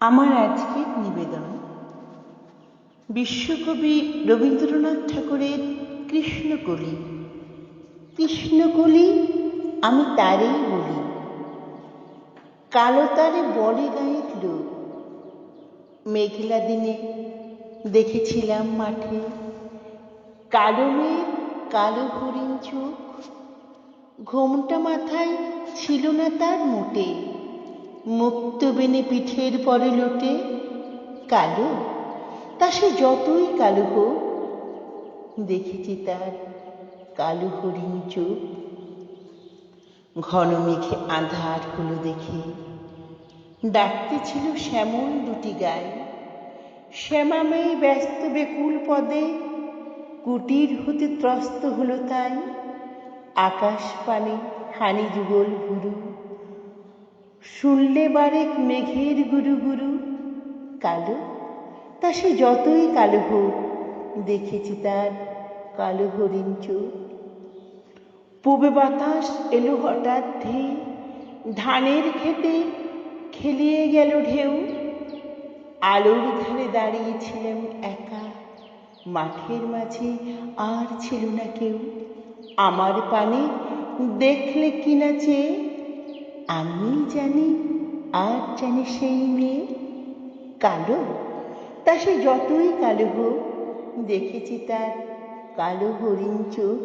আমার আজকের নিবেদন। বিশ্বকবি রবীন্দ্রনাথ ঠাকুরের কৃষ্ণকলি। কৃষ্ণকলি আমি তারেই বলি। কালো তারে বলে গায়ের লোক মেঘলা দিনে দেখেছিলাম মাঠে। কালো মেঘ, কালো হরিণ চোখ। ঘোমটা মাথায় ছিল না তার মোটে। মুক্ত বেনে পিঠের পরে লোটে। কালো, তা সে যতই কালো হোক, দেখেছি তার কালো হরিণ চোখ। ঘন মেঘে আধার হলো দেখে। ডাকতে ছিল শ্যামল দুটি গায়ে শ্যামা মেয়ে ব্যস্ত বেকুল পদে, কুটির হতে ত্রস্ত হলো তাই। আকাশ পানে হানি যুগল ভুরু। শুনলে বারেক মেঘের গুরু গুরু। কালো, তা সে যতই কালো হোক, দেখেছি তার কালো হরিণ চোখ। পূবে বাতাস এলো হঠাৎ ধেয়ে, ধানের খেতে খেলিয়ে গেল ঢেউ। আলোর ধারে দাঁড়িয়েছিলাম একা, মাঠের মাঝে আর ছিল না কেউ। আমার পানে দেখলে কিনা চেয়ে আমি জানি, আর জানি সেই মেয়ে? কালো? তা সে যতই কালো হোক, দেখেছি তার কালো হরিণ চোখ।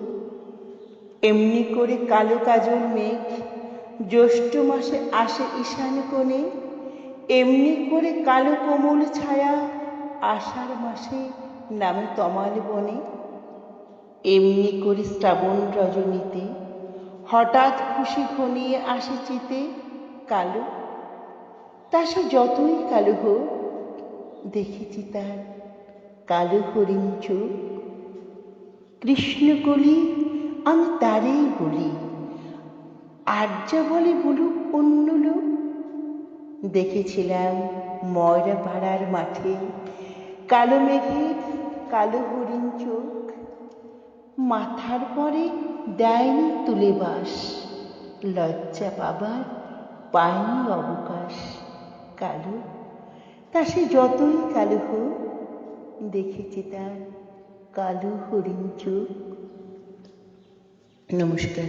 এমনি করে কালো কাজল মেঘ, জ্যৈষ্ঠ মাসে আসে ঈশান কোণে। এমনি করে কালো কোমল ছায়া আষাঢ় মাসে নামে তমাল বনে। এমনি করে শ্রাবণ রজনীতে হঠাৎ খুশি ঘনিয়ে আসে চিতে, কালো। তা সে যতই কালো হোক, দেখেছি তার কালো হরিণ চোখ। কৃষ্ণকলি আমি তারেই বলি, আর যা বলে বলুক অন্য লোক। দেখেছিলাম ময়রা পাড়ার মাঠে কালো মেঘের কালো হরিণ চোখ। মাথার পরে দেয়নি তুলে বাস। লজ্জা পাবার পায়নি অবকাশ। কালো, তা সে যতই কালো হোক, দেখেছি তার কালো হরিণ চোখ। নমস্কার।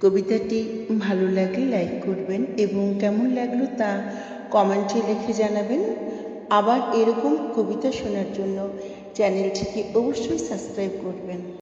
কবিতাটি ভালো লাগলে লাইক করবেন এবং কেমন লাগল তা কমেন্টে লিখে জানাবেন। আবার এরকম কবিতা শোনার জন্য চ্যানেলটিকে অবশ্যই সাবস্ক্রাইব করবেন।